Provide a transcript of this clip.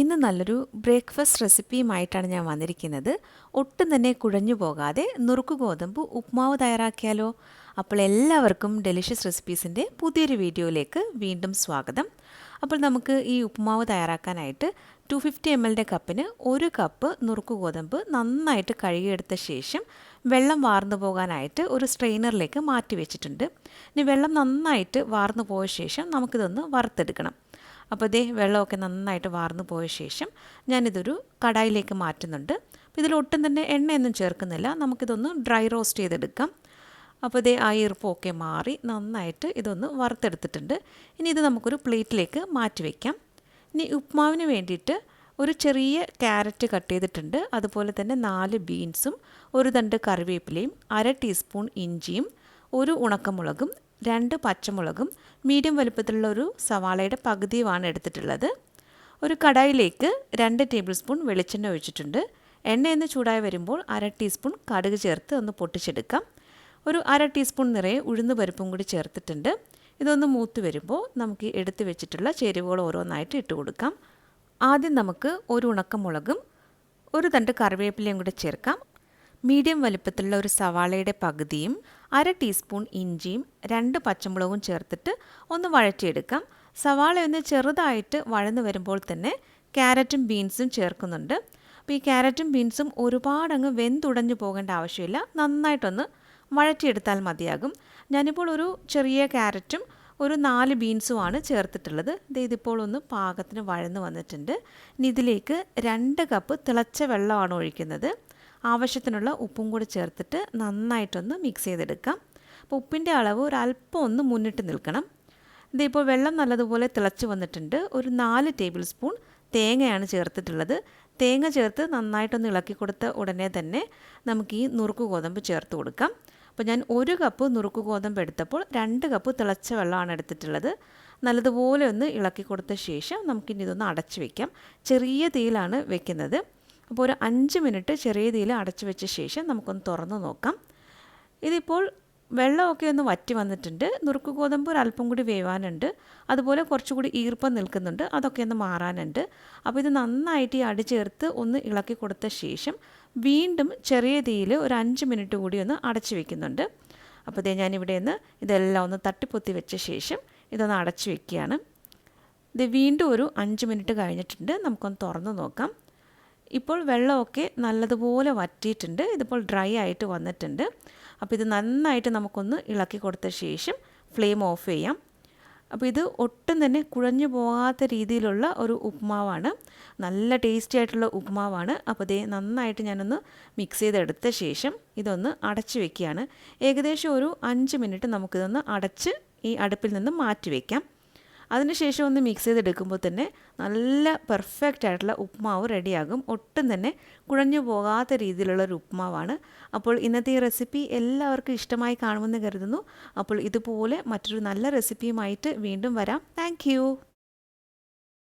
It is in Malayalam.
ഇന്ന് നല്ലൊരു ബ്രേക്ക്ഫാസ്റ്റ് റെസിപ്പിയുമായിട്ടാണ് ഞാൻ വന്നിരിക്കുന്നത്. ഒട്ടും തന്നെ കുഴഞ്ഞു പോകാതെ നുറുക്ക് ഗോതമ്പ് ഉപ്മാവ് തയ്യാറാക്കിയാലോ? അപ്പോൾ എല്ലാവർക്കും ഡെലിഷ്യസ് റെസിപ്പീസിന്റെ പുതിയൊരു വീഡിയോയിലേക്ക് വീണ്ടും സ്വാഗതം. അപ്പോൾ നമുക്ക് ഈ ഉപ്മാവ് തയ്യാറാക്കാനായിട്ട് ടു ഫിഫ്റ്റി എം എല്ലിന്റെ കപ്പിന് ഒരു കപ്പ് നുറുക്ക് ഗോതമ്പ് നന്നായിട്ട് കഴുകിയെടുത്ത ശേഷം വെള്ളം വാർന്നു പോകാനായിട്ട് ഒരു സ്ട്രെയിനറിലേക്ക് മാറ്റി വെച്ചിട്ടുണ്ട്. ഇനി വെള്ളം നന്നായിട്ട് വാർന്നു പോയ ശേഷം നമുക്കിതൊന്ന് വറുത്തെടുക്കണം. അപ്പോൾ ഇതേ വെള്ളമൊക്കെ നന്നായിട്ട് വാർന്നു പോയ ശേഷം ഞാനിതൊരു കടായിലേക്ക് മാറ്റുന്നുണ്ട്. അപ്പോൾ ഇതിൽ ഒട്ടും തന്നെ എണ്ണയൊന്നും ചേർക്കുന്നില്ല. നമുക്കിതൊന്ന് ഡ്രൈ റോസ്റ്റ് ചെയ്തെടുക്കാം. അപ്പോൾ ഇതേ ആ ഈർപ്പമൊക്കെ മാറി നന്നായിട്ട് ഇതൊന്ന് വറുത്തെടുത്തിട്ടുണ്ട്. ഇനി ഇത് നമുക്കൊരു പ്ലേറ്റിലേക്ക് മാറ്റി വയ്ക്കാം ഇനി ഉപ്മാവിന് വേണ്ടിയിട്ട് ഒരു ചെറിയ ക്യാരറ്റ് കട്ട് ചെയ്തിട്ടുണ്ട്. അതുപോലെ തന്നെ നാല് ബീൻസും ഒരു തണ്ട് കറിവേപ്പിലയും അര ടീസ്പൂൺ ഇഞ്ചിയും ഒരു ഉണക്കമുളകും രണ്ട് പച്ചമുളകും മീഡിയം വലുപ്പത്തിലുള്ള ഒരു സവാളയുടെ പകുതിയുമാണ് എടുത്തിട്ടുള്ളത്. ഒരു കടായിലേക്ക് രണ്ട് ടേബിൾ സ്പൂൺ വെളിച്ചെണ്ണ ഒഴിച്ചിട്ടുണ്ട്. എണ്ണയെന്ന് ചൂടായി വരുമ്പോൾ അര ടീസ്പൂൺ കടുക് ചേർത്ത് ഒന്ന് പൊട്ടിച്ചെടുക്കാം. ഒരു അര ടീസ്പൂൺ നിറയെ ഉഴുന്ന് പരിപ്പും കൂടി ചേർത്തിട്ടുണ്ട്. ഇതൊന്ന് മൂത്ത് വരുമ്പോൾ നമുക്ക് എടുത്തു വെച്ചിട്ടുള്ള ചേരുവകൾ ഓരോന്നായിട്ട് ഇട്ട് കൊടുക്കാം. ആദ്യം നമുക്ക് ഒരു ഉണക്കമുളകും ഒരു തണ്ട് കറിവേപ്പിലയും കൂടി ചേർക്കാം. മീഡിയം വലിപ്പത്തിലുള്ള ഒരു സവാളയുടെ പകുതിയും അര ടീസ്പൂൺ ഇഞ്ചിയും രണ്ട് പച്ചമുളകും ചേർത്തിട്ട് ഒന്ന് വഴറ്റിയെടുക്കാം. സവാള ഒന്ന് ചെറുതായിട്ട് വഴന്നു വരുമ്പോൾ തന്നെ ക്യാരറ്റും ബീൻസും ചേർക്കുന്നുണ്ട്. അപ്പോൾ ഈ ക്യാരറ്റും ബീൻസും ഒരുപാടങ്ങ് വെന്തുടഞ്ഞു പോകേണ്ട ആവശ്യമില്ല. നന്നായിട്ടൊന്ന് വഴറ്റിയെടുത്താൽ മതിയാകും. ഞാനിപ്പോൾ ഒരു ചെറിയ ക്യാരറ്റും ഒരു നാല് ബീൻസുമാണ് ചേർത്തിട്ടുള്ളത്. ഇത് ഇതിപ്പോൾ ഒന്ന് പാകത്തിന് വഴന്ന് വന്നിട്ടുണ്ട്. ഇനി ഇതിലേക്ക് രണ്ട് കപ്പ് തിളച്ച വെള്ളമാണ് ഒഴിക്കുന്നത്. ആവശ്യത്തിനുള്ള ഉപ്പും കൂടി ചേർത്തിട്ട് നന്നായിട്ടൊന്ന് മിക്സ് ചെയ്തെടുക്കാം. അപ്പോൾ ഉപ്പിന്റെ അളവ് അല്പം ഒന്ന് മുന്നിട്ട് നിൽക്കണം. ഇതിപ്പോൾ വെള്ളം നല്ലതുപോലെ തിളച്ച് വന്നിട്ടുണ്ട്. ഒരു നാല് ടേബിൾ സ്പൂൺ തേങ്ങയാണ് ചേർത്തിട്ടുള്ളത്. തേങ്ങ ചേർത്ത് നന്നായിട്ടൊന്ന് ഇളക്കി കൊടുത്ത ഉടനെ തന്നെ നമുക്ക് ഈ നുറുക്ക് ഗോതമ്പ് ചേർത്ത് കൊടുക്കാം. അപ്പോൾ ഞാൻ ഒരു കപ്പ് നുറുക്ക് ഗോതമ്പ് എടുത്തപ്പോൾ രണ്ട് കപ്പ് തിളച്ച വെള്ളമാണ് എടുത്തിട്ടുള്ളത്. നല്ലതുപോലെ ഒന്ന് ഇളക്കി കൊടുത്ത ശേഷം നമുക്കിനി ഇതൊന്ന് അടച്ചു വയ്ക്കാം ചെറിയ തീയിലാണ് വെക്കുന്നത്. അപ്പോൾ ഒരു അഞ്ച് മിനിറ്റ് ചെറിയ തീയിൽ അടച്ചു വെച്ച ശേഷം നമുക്കൊന്ന് തുറന്ന് നോക്കാം. ഇതിപ്പോൾ വെള്ളമൊക്കെ ഒന്ന് വറ്റി വന്നിട്ടുണ്ട്. നുറുക്ക് ഗോതമ്പ് ഒരു അല്പം കൂടി വേവാനുണ്ട്. അതുപോലെ കുറച്ചുകൂടി ഈർപ്പം നിൽക്കുന്നുണ്ട്. അതൊക്കെ ഒന്ന് മാറാനുണ്ട്. അപ്പോൾ ഇത് നന്നായിട്ട് ഈ അടി ചേർത്ത് ഒന്ന് ഇളക്കി കൊടുത്ത ശേഷം വീണ്ടും ചെറിയ തീയിൽ ഒരു അഞ്ച് മിനിറ്റ് കൂടി ഒന്ന് അടച്ചു വെക്കുന്നുണ്ട്. അപ്പോൾ ഇതേ ഞാനിവിടെ നിന്ന് ഇതെല്ലാം ഒന്ന് തട്ടിപ്പൊത്തി വെച്ച ശേഷം ഇതൊന്ന് അടച്ചു വെക്കുകയാണ്. ഇത് വീണ്ടും ഒരു അഞ്ച് മിനിറ്റ് കഴിഞ്ഞിട്ടുണ്ട്. നമുക്കൊന്ന് തുറന്ന് നോക്കാം. ഇപ്പോൾ വെള്ളമൊക്കെ നല്ലതുപോലെ വറ്റിയിട്ടുണ്ട്. ഇതിപ്പോൾ ഡ്രൈ ആയിട്ട് വന്നിട്ടുണ്ട്. അപ്പോൾ ഇത് നന്നായിട്ട് നമുക്കൊന്ന് ഇളക്കി കൊടുത്ത ശേഷം ഫ്ലെയിം ഓഫ് ചെയ്യാം. അപ്പോൾ ഇത് ഒട്ടും തന്നെ കുഴഞ്ഞു പോകാത്ത രീതിയിലുള്ള ഒരു ഉപ്മാവാണ്. നല്ല ടേസ്റ്റി ആയിട്ടുള്ള ഉപ്മാവാണ്. അപ്പോൾ ഇതേ നന്നായിട്ട് ഞാനൊന്ന് മിക്സ് ചെയ്തെടുത്ത ശേഷം ഇതൊന്ന് അടച്ച് വെക്കുകയാണ്. ഏകദേശം ഒരു അഞ്ച് മിനിറ്റ് നമുക്കിതൊന്ന് അടച്ച് ഈ അടുപ്പിൽ നിന്ന് മാറ്റി വയ്ക്കാം അതിനുശേഷം ഒന്ന് മിക്സ് ചെയ്തെടുക്കുമ്പോൾ തന്നെ നല്ല പെർഫെക്റ്റ് ആയിട്ടുള്ള ഉപ്മാവ് റെഡിയാകും ഒട്ടും തന്നെ കുഴഞ്ഞു പോകാത്ത രീതിയിലുള്ള ഒരു ഉപ്മാവാണ്. അപ്പോൾ ഇന്നത്തെ ഈ റെസിപ്പി എല്ലാവർക്കും ഇഷ്ടമായി കാണുമെന്ന് കരുതുന്നു. അപ്പോൾ ഇതുപോലെ മറ്റൊരു നല്ല റെസിപ്പിയുമായിട്ട് വീണ്ടും വരാം. താങ്ക്